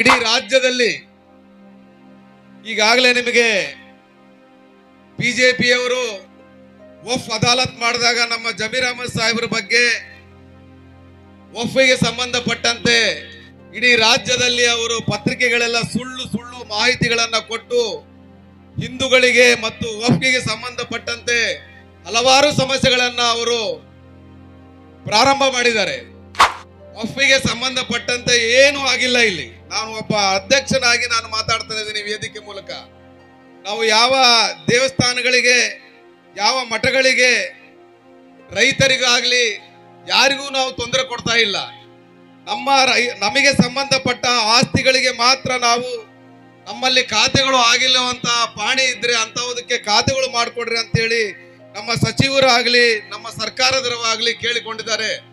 ಇಡೀ ರಾಜ್ಯದಲ್ಲಿ ಈಗಾಗಲೇ ನಿಮಗೆ ಬಿಜೆಪಿಯವರು ಒಫ್ ಅದಾಲತ್ ಮಾಡಿದಾಗ ನಮ್ಮ ಜಮೀರ್ ಅಹಮದ್ ಸಾಹೇಬ್ರ ಬಗ್ಗೆ ಒಫ್ಗೆ ಸಂಬಂಧಪಟ್ಟಂತೆ ಇಡೀ ರಾಜ್ಯದಲ್ಲಿ ಅವರು ಪತ್ರಿಕೆಗಳೆಲ್ಲ ಸುಳ್ಳು ಸುಳ್ಳು ಮಾಹಿತಿಗಳನ್ನ ಕೊಟ್ಟು ಹಿಂದೂಗಳಿಗೆ ಮತ್ತು ಒಫ್ಗೆ ಸಂಬಂಧಪಟ್ಟಂತೆ ಹಲವಾರು ಸಮಸ್ಯೆಗಳನ್ನ ಅವರು ಪ್ರಾರಂಭ ಮಾಡಿದ್ದಾರೆ. ವಫ್ಗೆ ಸಂಬಂಧಪಟ್ಟಂತೆ ಏನೂ ಆಗಿಲ್ಲ ಇಲ್ಲಿ. ನಾನು ಒಬ್ಬ ಅಧ್ಯಕ್ಷನಾಗಿ ನಾನು ಮಾತಾಡ್ತಾ ಇದ್ದೀನಿ ವೇದಿಕೆ ಮೂಲಕ. ನಾವು ಯಾವ ದೇವಸ್ಥಾನಗಳಿಗೆ, ಯಾವ ಮಠಗಳಿಗೆ, ರೈತರಿಗಾಗ್ಲಿ ಯಾರಿಗೂ ನಾವು ತೊಂದರೆ ಕೊಡ್ತಾ ಇಲ್ಲ. ನಮ್ಮ ರೈ, ನಮಗೆ ಸಂಬಂಧಪಟ್ಟ ಆಸ್ತಿಗಳಿಗೆ ಮಾತ್ರ ನಾವು ನಮ್ಮಲ್ಲಿ ಖಾತೆಗಳು ಆಗಿಲ್ಲವಂತ ಪಾಣಿ ಇದ್ರೆ ಅಂತವುದಕ್ಕೆ ಖಾತೆಗಳು ಮಾಡಿಕೊಡ್ರಿ ಅಂತೇಳಿ ನಮ್ಮ ಸಚಿವರಾಗ್ಲಿ, ನಮ್ಮ ಸರ್ಕಾರದವರಾಗ್ಲಿ ಕೇಳಿಕೊಂಡಿದ್ದಾರೆ.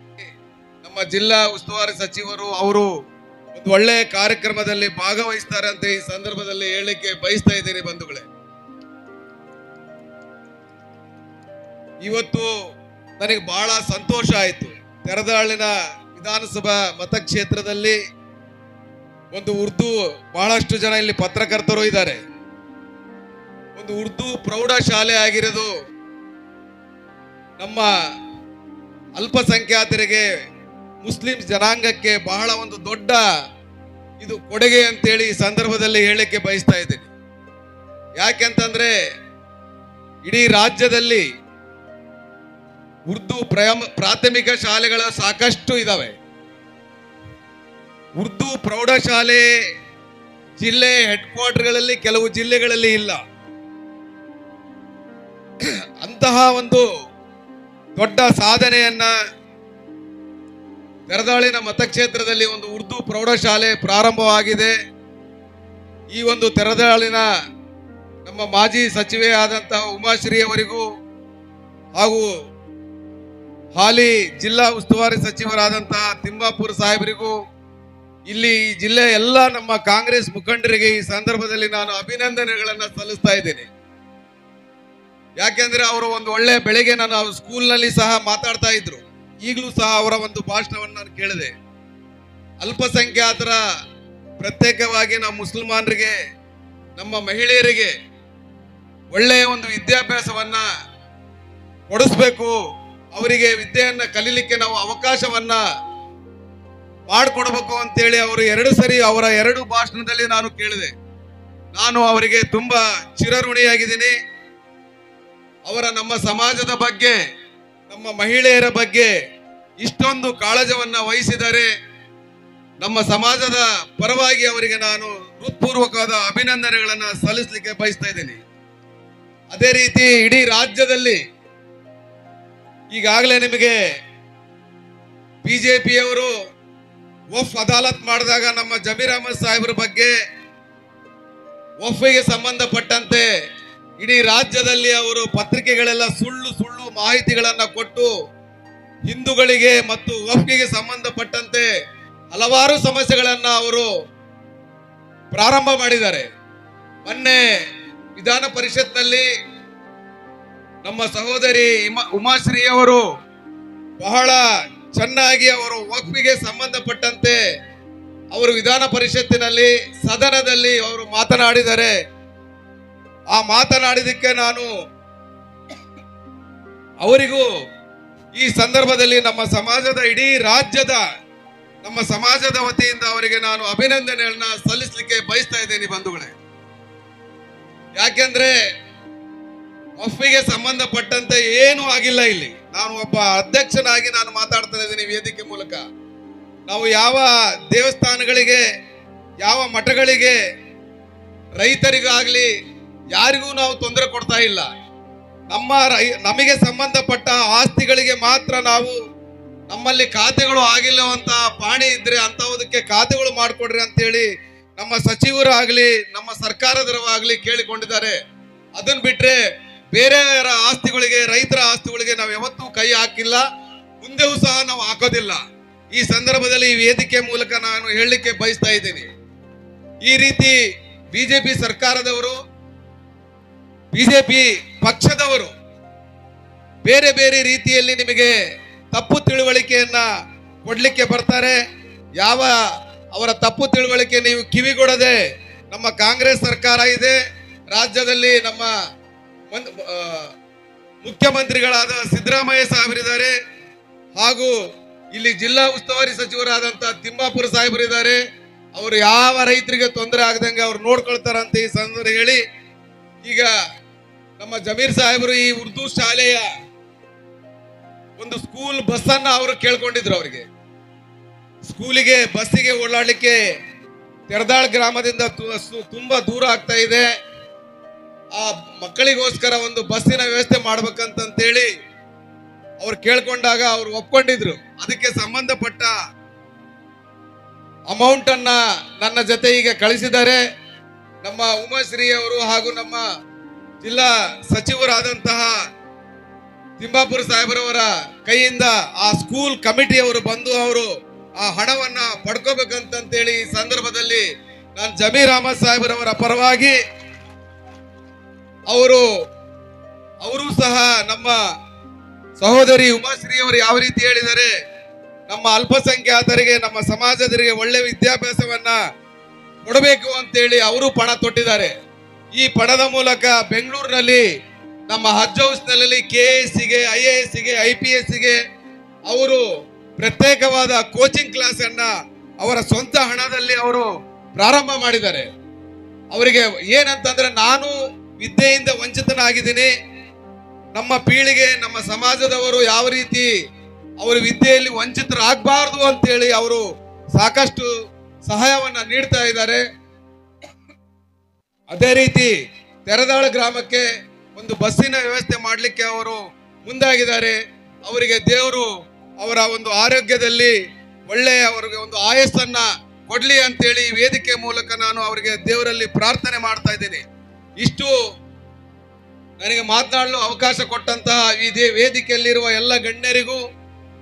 ನಮ್ಮ ಜಿಲ್ಲಾ ಉಸ್ತುವಾರಿ ಸಚಿವರು ಅವರು ಒಂದು ಒಳ್ಳೆ ಕಾರ್ಯಕ್ರಮದಲ್ಲಿ ಭಾಗವಹಿಸ್ತಾರೆ ಅಂತ ಈ ಸಂದರ್ಭದಲ್ಲಿ ಹೇಳಲಿಕ್ಕೆ ಬಯಸ್ತಾ ಇದ್ದೀನಿ ಬಂಧುಗಳೇ. ಇವತ್ತು ನನಗೆ ಬಹಳ ಸಂತೋಷ ಆಯಿತು. ತೆರದಾಳಿನ ವಿಧಾನಸಭಾ ಮತಕ್ಷೇತ್ರದಲ್ಲಿ ಒಂದು ಉರ್ದು ಬಹಳಷ್ಟು ಜನ ಇಲ್ಲಿ ಪತ್ರಕರ್ತರು ಇದ್ದಾರೆ. ಒಂದು ಉರ್ದು ಪ್ರೌಢಶಾಲೆ ಆಗಿರೋದು ನಮ್ಮ ಅಲ್ಪಸಂಖ್ಯಾತರಿಗೆ ಮುಸ್ಲಿಂ ಜನಾಂಗಕ್ಕೆ ಬಹಳ ಒಂದು ದೊಡ್ಡ ಇದು ಕೊಡುಗೆ ಅಂತೇಳಿ ಈ ಸಂದರ್ಭದಲ್ಲಿ ಹೇಳಕ್ಕೆ ಬಯಸ್ತಾ ಇದ್ದೀನಿ. ಯಾಕೆಂತಂದ್ರೆ ಇಡೀ ರಾಜ್ಯದಲ್ಲಿ ಉರ್ದು ಪ್ರಾಥಮಿಕ ಶಾಲೆಗಳು ಸಾಕಷ್ಟು ಇದಾವೆ. ಉರ್ದು ಪ್ರೌಢಶಾಲೆ ಜಿಲ್ಲೆ ಹೆಡ್ ಕ್ವಾರ್ಟರ್ಗಳಲ್ಲಿ ಕೆಲವು ಜಿಲ್ಲೆಗಳಲ್ಲಿ ಇಲ್ಲ. ಅಂತಹ ಒಂದು ದೊಡ್ಡ ಸಾಧನೆಯನ್ನ ತೆರದಾಳಿನ ಮತಕ್ಷೇತ್ರದಲ್ಲಿ ಒಂದು ಉರ್ದು ಪ್ರೌಢಶಾಲೆ ಪ್ರಾರಂಭವಾಗಿದೆ. ಈ ಒಂದು ತೆರದಾಳಿನ ನಮ್ಮ ಮಾಜಿ ಸಚಿವೆ ಆದಂತಹ ಉಮಾಶ್ರೀ ಅವರಿಗೂ ಹಾಗೂ ಹಾಲಿ ಜಿಲ್ಲಾ ಉಸ್ತುವಾರಿ ಸಚಿವರಾದಂತಹ ತಿಮ್ಮಾಪುರ ಸಾಹೇಬರಿಗೂ, ಇಲ್ಲಿ ಈ ಜಿಲ್ಲೆ ಎಲ್ಲ ನಮ್ಮ ಕಾಂಗ್ರೆಸ್ ಮುಖಂಡರಿಗೆ ಈ ಸಂದರ್ಭದಲ್ಲಿ ನಾನು ಅಭಿನಂದನೆಗಳನ್ನು ಸಲ್ಲಿಸ್ತಾ ಇದ್ದೇನೆ. ಯಾಕೆಂದ್ರೆ ಅವರು ಒಂದು ಒಳ್ಳೆ ಬೆಳಿಗ್ಗೆ ನಾನು ಸ್ಕೂಲ್ನಲ್ಲಿ ಸಹ ಮಾತಾಡ್ತಾ ಇದ್ರು. ಈಗಲೂ ಸಹ ಅವರ ಒಂದು ಭಾಷಣವನ್ನು ನಾನು ಕೇಳಿದೆ. ಅಲ್ಪಸಂಖ್ಯಾತರ ಪ್ರತ್ಯೇಕವಾಗಿ ನಮ್ಮ ಮುಸಲ್ಮಾನರಿಗೆ, ನಮ್ಮ ಮಹಿಳೆಯರಿಗೆ ಒಳ್ಳೆಯ ಒಂದು ವಿದ್ಯಾಭ್ಯಾಸವನ್ನ ಕೊಡಿಸ್ಬೇಕು, ಅವರಿಗೆ ವಿದ್ಯೆಯನ್ನು ಕಲೀಲಿಕ್ಕೆ ನಾವು ಅವಕಾಶವನ್ನ ಮಾಡಿಕೊಡ್ಬೇಕು ಅಂತೇಳಿ ಅವರು ಎರಡು ಸರಿ ಅವರ ಎರಡು ಭಾಷಣದಲ್ಲಿ ನಾನು ಕೇಳಿದೆ. ನಾನು ಅವರಿಗೆ ತುಂಬಾ ಚಿರಋಣಿಯಾಗಿದ್ದೀನಿ. ಅವರ ನಮ್ಮ ಸಮಾಜದ ಬಗ್ಗೆ ನಮ್ಮ ಮಹಿಳೆಯರ ಬಗ್ಗೆ ಇಷ್ಟೊಂದು ಕಾಳಜವನ್ನ ವಹಿಸಿದರೆ ನಮ್ಮ ಸಮಾಜದ ಪರವಾಗಿ ಅವರಿಗೆ ನಾನು ಹೃತ್ಪೂರ್ವಕವಾದ ಅಭಿನಂದನೆಗಳನ್ನ ಸಲ್ಲಿಸಲಿಕ್ಕೆ ಬಯಸ್ತಾ ಇದ್ದೀನಿ. ಅದೇ ರೀತಿ ಇಡೀ ರಾಜ್ಯದಲ್ಲಿ ಈಗಾಗಲೇ ನಿಮಗೆ ಬಿಜೆಪಿಯವರು ವಫ್ ಅದಾಲತ್ ಮಾಡಿದಾಗ ನಮ್ಮ ಜಮೀರ್ ಅಹಮದ್ ಸಾಹೇಬ್ರ ಬಗ್ಗೆ ವಫ್ಗೆ ಸಂಬಂಧಪಟ್ಟಂತೆ ಇಡೀ ರಾಜ್ಯದಲ್ಲಿ ಅವರು ಪತ್ರಿಕೆಗಳೆಲ್ಲ ಸುಳ್ಳು ಸುಳ್ಳು ಮಾಹಿತಿಗಳನ್ನ ಕೊಟ್ಟು ಹಿಂದೂಗಳಿಗೆ ಮತ್ತು ವಫ್ಗೆ ಸಂಬಂಧಪಟ್ಟಂತೆ ಹಲವಾರು ಸಮಸ್ಯೆಗಳನ್ನ ಅವರು ಪ್ರಾರಂಭ ಮಾಡಿದ್ದಾರೆ. ಮೊನ್ನೆ ವಿಧಾನ ಪರಿಷತ್ನಲ್ಲಿ ನಮ್ಮ ಸಹೋದರಿ ಉಮಾಶ್ರೀ ಅವರು ಬಹಳ ಚೆನ್ನಾಗಿ ಅವರು ವಕ್ಫಿಗೆ ಸಂಬಂಧಪಟ್ಟಂತೆ ಅವರು ವಿಧಾನ ಪರಿಷತ್ತಿನಲ್ಲಿ ಸದನದಲ್ಲಿ ಅವರು ಮಾತನಾಡಿದ್ದಾರೆ ಆ ಮಾತನಾಡಿದಕ್ಕೆ ನಾನು ಅವರಿಗೂ ಈ ಸಂದರ್ಭದಲ್ಲಿ ನಮ್ಮ ಸಮಾಜದ ಇಡೀ ರಾಜ್ಯದ, ನಮ್ಮ ಸಮಾಜದ ವತಿಯಿಂದ ಅವರಿಗೆ ನಾನು ಅಭಿನಂದನೆಗಳನ್ನ ಸಲ್ಲಿಸಲಿಕ್ಕೆ ಬಯಸ್ತಾ ಇದ್ದೇನೆ ಬಂಧುಗಳೇ. ಯಾಕೆಂದ್ರೆ ಮಫಿಗೆ ಸಂಬಂಧಪಟ್ಟಂತೆ ಏನೂ ಆಗಿಲ್ಲ ಇಲ್ಲಿ. ನಾನು ಒಬ್ಬ ಅಧ್ಯಕ್ಷನಾಗಿ ನಾನು ಮಾತಾಡ್ತಾ ಇದ್ದೀನಿ ವೇದಿಕೆ ಮೂಲಕ. ನಾವು ಯಾವ ದೇವಸ್ಥಾನಗಳಿಗೆ, ಯಾವ ಮಠಗಳಿಗೆ ರೈತರಿಗಾಗ್ಲಿ ಯಾರಿಗೂ ನಾವು ತೊಂದರೆ ಕೊಡ್ತಾ ಇಲ್ಲ. ನಮ್ಮ ನಮಗೆ ಸಂಬಂಧಪಟ್ಟ ಆಸ್ತಿಗಳಿಗೆ ಮಾತ್ರ ನಾವು ನಮ್ಮಲ್ಲಿ ಖಾತೆಗಳು ಆಗಿಲ್ಲವಂತ ಪಾಣಿ ಇದ್ರೆ ಅಂತವುದಕ್ಕೆ ಖಾತೆಗಳು ಮಾಡಿಕೊಡ್ರಿ ಅಂತೇಳಿ ನಮ್ಮ ಸಚಿವರಾಗ್ಲಿ, ನಮ್ಮ ಸರ್ಕಾರದವಾಗ್ಲಿ ಕೇಳಿಕೊಂಡಿದ್ದಾರೆ. ಅದನ್ನ ಬಿಟ್ರೆ ಬೇರೆಯವರ ಆಸ್ತಿಗಳಿಗೆ, ರೈತರ ಆಸ್ತಿಗಳಿಗೆ ನಾವು ಯಾವತ್ತೂ ಕೈ ಹಾಕಿಲ್ಲ. ಮುಂದೆಯೂ ಸಹ ನಾವು ಹಾಕೋದಿಲ್ಲ. ಈ ಸಂದರ್ಭದಲ್ಲಿ ಈ ವೇದಿಕೆ ಮೂಲಕ ನಾನು ಹೇಳಲಿಕ್ಕೆ ಬಯಸ್ತಾ ಇದ್ದೀನಿ. ಈ ರೀತಿ ಬಿಜೆಪಿ ಸರ್ಕಾರದವರು ಬಿಜೆಪಿ ಪಕ್ಷದವರು ಬೇರೆ ಬೇರೆ ರೀತಿಯಲ್ಲಿ ನಿಮಗೆ ತಪ್ಪು ತಿಳುವಳಿಕೆಯನ್ನ ಕೊಡ್ಲಿಕ್ಕೆ ಬರ್ತಾರೆ. ಯಾವ ಅವರ ತಪ್ಪು ತಿಳುವಳಿಕೆ ನೀವು ಕಿವಿಗೊಡದೆ ನಮ್ಮ ಕಾಂಗ್ರೆಸ್ ಸರ್ಕಾರ ಇದೆ. ರಾಜ್ಯದಲ್ಲಿ ನಮ್ಮ ಮುಖ್ಯಮಂತ್ರಿಗಳಾದ ಸಿದ್ದರಾಮಯ್ಯ ಸಾಹೇಬರಿದ್ದಾರೆ ಹಾಗೂ ಇಲ್ಲಿ ಜಿಲ್ಲಾ ಉಸ್ತುವಾರಿ ಸಚಿವರಾದಂತ ತಿಮ್ಮಾಪುರ ಸಾಹೇಬರಿದ್ದಾರೆ ಅವರು ಯಾವ ರೈತರಿಗೆ ತೊಂದರೆ ಆಗದಂಗೆ ಅವ್ರು ನೋಡ್ಕೊಳ್ತಾರಂತ ಈ ಸಂದರ್ಭ ಹೇಳಿ ಈಗ ನಮ್ಮ ಜಮೀರ್ ಸಾಹೇಬರು ಈ ಉರ್ದು ಶಾಲೆಯ ಒಂದು ಸ್ಕೂಲ್ ಬಸ್ ಅನ್ನ ಅವರು ಕೇಳ್ಕೊಂಡಿದ್ರು ಅವರಿಗೆ. ಸ್ಕೂಲಿಗೆ ಬಸ್ಸಿಗೆ ಓಡಾಡಲಿಕ್ಕೆ ತೆರದಾಳ್ ಗ್ರಾಮದಿಂದ ತುಂಬಾ ದೂರ ಆಗ್ತಾ ಇದೆ. ಆ ಮಕ್ಕಳಿಗೋಸ್ಕರ ಒಂದು ಬಸ್ಸಿನ ವ್ಯವಸ್ಥೆ ಮಾಡ್ಬೇಕಂತಂತೇಳಿ ಅವ್ರು ಕೇಳ್ಕೊಂಡಾಗ ಅವ್ರು ಒಪ್ಕೊಂಡಿದ್ರು. ಅದಕ್ಕೆ ಸಂಬಂಧಪಟ್ಟ ಅಮೌಂಟ್ ಅನ್ನ ನನ್ನ ಜೊತೆ ಈಗ ಕಳಿಸಿದ್ದಾರೆ. ನಮ್ಮ ಉಮಾಶ್ರೀ ಅವರು ಹಾಗೂ ನಮ್ಮ ಜಿಲ್ಲಾ ಸಚಿವರಾದಂತಹ ತಿಂಬಾಪುರ ಸಾಹೇಬರವರ ಕೈಯಿಂದ ಆ ಸ್ಕೂಲ್ ಕಮಿಟಿಯವರು ಬಂದು ಅವರು ಆ ಹಣವನ್ನ ಪಡ್ಕೋಬೇಕಂತೇಳಿ ಈ ಸಂದರ್ಭದಲ್ಲಿ ನಾನು ಜಮೀರ್ ಅಹಮದ್ ಸಾಹೇಬರವರ ಪರವಾಗಿ ಅವರು ಅವರು ಸಹ ನಮ್ಮ ಸಹೋದರಿ ಉಮಾಶ್ರೀ ಅವರು ಯಾವ ರೀತಿ ಹೇಳಿದರೆ, ನಮ್ಮ ಅಲ್ಪಸಂಖ್ಯಾತರಿಗೆ, ನಮ್ಮ ಸಮಾಜದರಿಗೆ ಒಳ್ಳೆ ವಿದ್ಯಾಭ್ಯಾಸವನ್ನ ಕೊಡಬೇಕು ಅಂತೇಳಿ ಅವರು ಪಣ ತೊಟ್ಟಿದ್ದಾರೆ. ಈ ಪಡದ ಮೂಲಕ ಬೆಂಗಳೂರಿನಲ್ಲಿ ನಮ್ಮ ಹಜ್ ಹೌಸ್ನಲ್ಲಿ ಕೆ ಎಸ್ಗೆ ಐ ಎ ಎಸ್ಗೆ ಐ ಪಿ ಎಸ್ಗೆ ಅವರು ಪ್ರತ್ಯೇಕವಾದ ಕೋಚಿಂಗ್ ಕ್ಲಾಸ್ ಅನ್ನ ಅವರ ಸ್ವಂತ ಹಣದಲ್ಲಿ ಅವರು ಪ್ರಾರಂಭ ಮಾಡಿದ್ದಾರೆ. ಅವರಿಗೆ ಏನಂತಂದ್ರೆ ನಾನು ವಿದ್ಯೆಯಿಂದ ವಂಚಿತನಾಗಿದ್ದೀನಿ. ನಮ್ಮ ಪೀಳಿಗೆ, ನಮ್ಮ ಸಮಾಜದವರು ಯಾವ ರೀತಿ ಅವರು ವಿದ್ಯೆಯಲ್ಲಿ ವಂಚಿತರಾಗಬಾರ್ದು ಅಂತೇಳಿ ಅವರು ಸಾಕಷ್ಟು ಸಹಾಯವನ್ನು ನೀಡ್ತಾ ಇದ್ದಾರೆ. ಅದೇ ರೀತಿ ತೆರದಾಳ ಗ್ರಾಮಕ್ಕೆ ಒಂದು ಬಸ್ಸಿನ ವ್ಯವಸ್ಥೆ ಮಾಡಲಿಕ್ಕೆ ಅವರು ಮುಂದಾಗಿದ್ದಾರೆ. ಅವರಿಗೆ ದೇವರು ಅವರ ಒಂದು ಆರೋಗ್ಯದಲ್ಲಿ ಒಳ್ಳೆಯ ಅವರಿಗೆ ಒಂದು ಆಯಸ್ಸನ್ನ ಕೊಡ್ಲಿ ಅಂತೇಳಿ ವೇದಿಕೆ ಮೂಲಕ ನಾನು ಅವರಿಗೆ ದೇವರಲ್ಲಿ ಪ್ರಾರ್ಥನೆ ಮಾಡ್ತಾ ಇದ್ದೇನೆ. ಇಷ್ಟು ನನಗೆ ಮಾತನಾಡಲು ಅವಕಾಶ ಕೊಟ್ಟಂತಹ ಈ ದೇ- ವೇದಿಕೆಯಲ್ಲಿರುವ ಎಲ್ಲ ಗಣ್ಯರಿಗೂ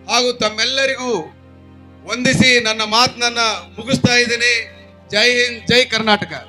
ಹಾಗೂ ತಮ್ಮೆಲ್ಲರಿಗೂ ವಂದಿಸಿ ನನ್ನ ಮಾತನ್ನ ಮುಗಿಸ್ತಾ ಇದ್ದೀನಿ. ಜೈ ಹಿಂದ್, ಜೈ ಕರ್ನಾಟಕ.